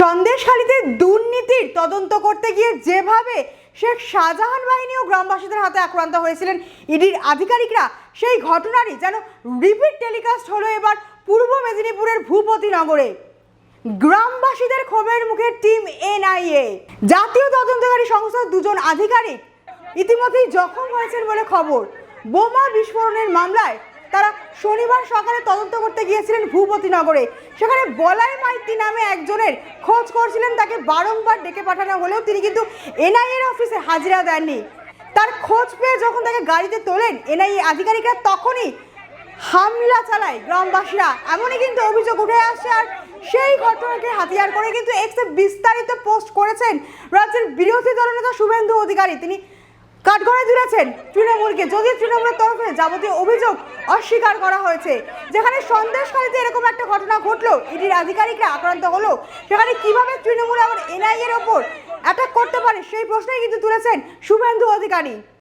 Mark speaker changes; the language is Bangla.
Speaker 1: সন্দেশখালীতে দুর্নীতির তদন্ত করতে গিয়ে যেভাবে শেখ শাহজাহান বাহিনী ও গ্রামবাসীদের হাতে আক্রান্ত হয়েছিলেন ইডির আধিকারিকরা, সেই ঘটনারই যেন রিপিট টেলিকাস্ট হলো এবার পূর্ব মেদিনীপুরের ভূপতিনগরে গ্রামবাসীদের ক্ষোভের মুখে টিম এনআইএ। জাতীয় তদন্তকারী সংস্থার দুজন আধিকারিক ইতিমধ্যেই জখম হয়েছেন বলে খবর। বোমা বিস্ফোরণের মামলায় শনিবার সকালে তদন্ত করতে গিয়েছিলেন ভূপতিনগরে সেখানে বলাই মাইতি নামে একজনের খোঁজ করছিলেন, তাকে বারংবার ডেকে পাঠানো হলেও তিনি কিন্তু এনআইএর অফিসে হাজিরা দেননি। তার খোঁজ পেয়ে যখন তাকে গাড়িতে তোলেন, এনআইএ আধিকারিকরা তখনই হামলা চালায় গ্রামবাসীরা। এমনই কিন্তু অভিযোগ উঠে আসছে আর সেই ঘটনাকে হাতিয়ার করে কিন্তু এক্সে বিস্তারিত পোস্ট করেছেন রাজ্যের বিরোধী দলনেতা শুভেন্দু অধিকারী। তিনি কাঠগড়ায় তুলেছেন তৃণমূলকে। যদিও তৃণমূলের তরফে যাবতীয় অভিযোগ অস্বীকার করা হয়েছে, যেখানে সন্দেশকারীতে এরকম একটা ঘটনা ঘটলো, ইডির আধিকারিকরা আক্রান্ত হলো, সেখানে কীভাবে তৃণমূল আবার এনআইএর ওপর অ্যাটাক করতে পারে সেই প্রশ্নই কিন্তু তুলেছেন শুভেন্দু অধিকারী।